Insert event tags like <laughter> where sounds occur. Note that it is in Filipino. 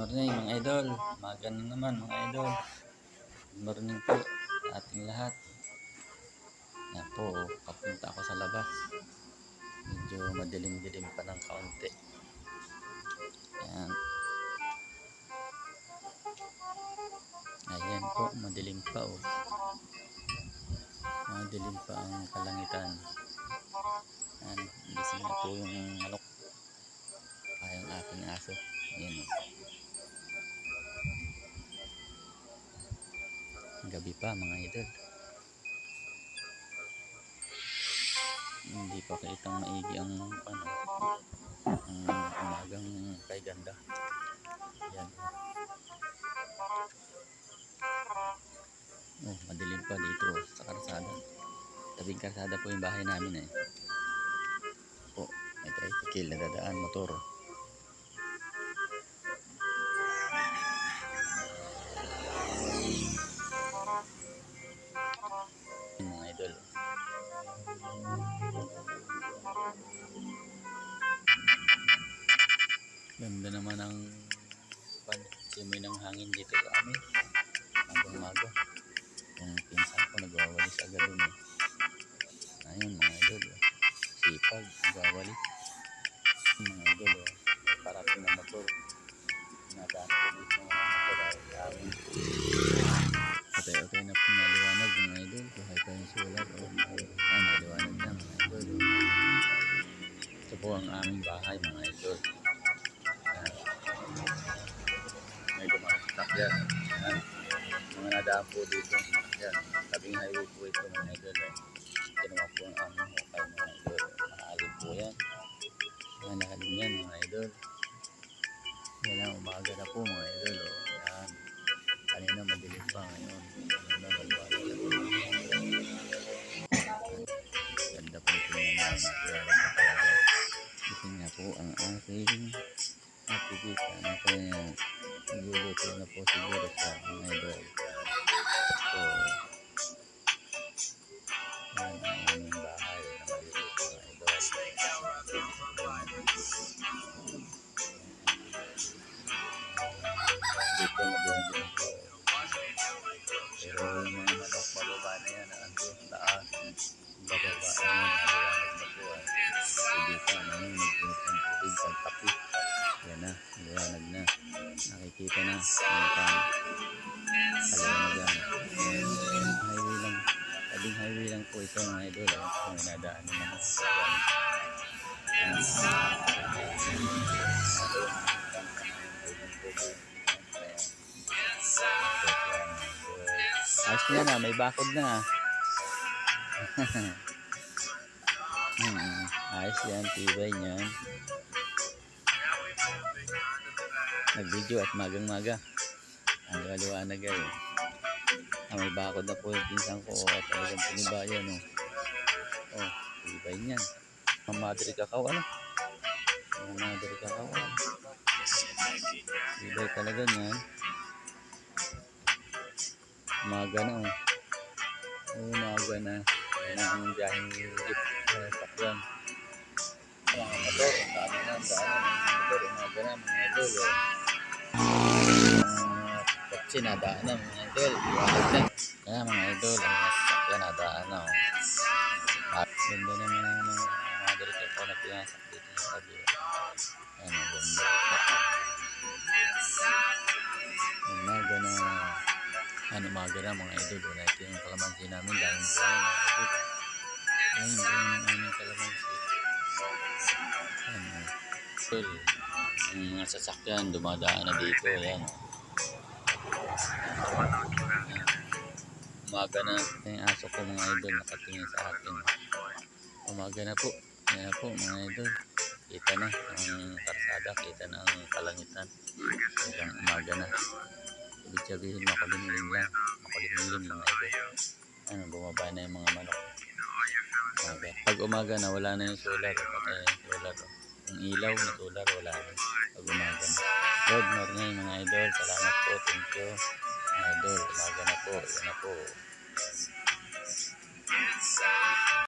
morning mga idol. Maga na naman mga idol. Good morning po ating lahat. Yan po, papunta ako sa labas. Medyo madilim-dilim pa ng kaunti. Yan. Ayan po, madilim pa oh. Madilim pa ang kalangitan. Yan, gising na po yung manok. Ay, ang aking aso. Ayan oh. Gabi pa mga idol. Hindi pa kitang maigi ang ano, ang umagang kay ganda. Yan. Oh, madilim pa dito oh, sa karsada. Tabing karsada po yung bahay namin eh. Po, may tricycle na dadaan motor. Yung Ganda naman ang pan, simoy ng hangin dito sa amin. Maga. Yung pinsan ko nagwawalis agad dun eh. Ayun mga idol. Oh. Sipag, nagwawalis. Mga idol. May parating na motor. Nadaan ko dito ng motor ay amin. Okay, okay na po naliwanag mga idol. Buhay pa yung solar. Oh. Ay, naliwanag na mga idol. Oh. Ito po ang aming bahay mga idol. May dumaktak yan. Ayan. Mga nadaan po dito. Yan. Tabing highway po ito mga idol. Eh. Ginawa po ang aming hukay mga idol. Mahalin po yan. Yan, nahalin yan mga idol. Yan ang umaga na po mga idol. Oh. Yan. Kanina madilim pa ngayon. Kanina maliwanag na po. Ganda po ito naman. Ito nga po ang aking nakikita na kaya na po siguro sa mga idol. Nakikita na, yung pang kaliwanag yan. Highway lang, tabing highway lang po ito mga idol. ah. Kung may nadaan ng mga. Ayos na na, may bakod na. <laughs> Hmm, ayos yan, tibay niyan. Nag-video at magang-maga. Ang liwanag ay. Ah, may bakod na po yung pinsan ko at talagang pinibayan. Oh. oh, tibay niyan. Ang madre kakao, ano? Ang madre kakao. ano? Tibay talaga niyan. Umaga na oh. Umaga na. Yan na ang biyaheng jeep. Sakyan. Ang mga motor. Ang dami na. Ang dami ng motor. Umaga na mga idol. Oh. Kotse nadaan na mga idol. Iwanag na. Kaya mga idol. Ang mga sakyan nadaan na. Oh. At ganda naman ang mga mga direktor ko na pinasak dito sa tabi. Ayan, ang ganda. Umaga na ano umaga na mga idol wala ito yung kalamansi namin dahil po mga idol ayun yung aming kalamansi ano yung mga sasakyan dumadaan na dito ayan Ayan. Umaga na yung aso ko mga idol nakatingin sa akin umaga na po ayan na po mga idol. Kita na ang karsada kita na ang kalangitan. Hanggang umaga na. Ibig sabihin makulimlim lang makulimlim mga idol. Ano bumaba na yung mga manok. Umaga. pag umaga na wala na yung solar eh, patay na yung yung ilaw na solar wala na. Pag umaga na. Good morning mga idol. Salamat po. Thank you idol umaga na po. Yan na po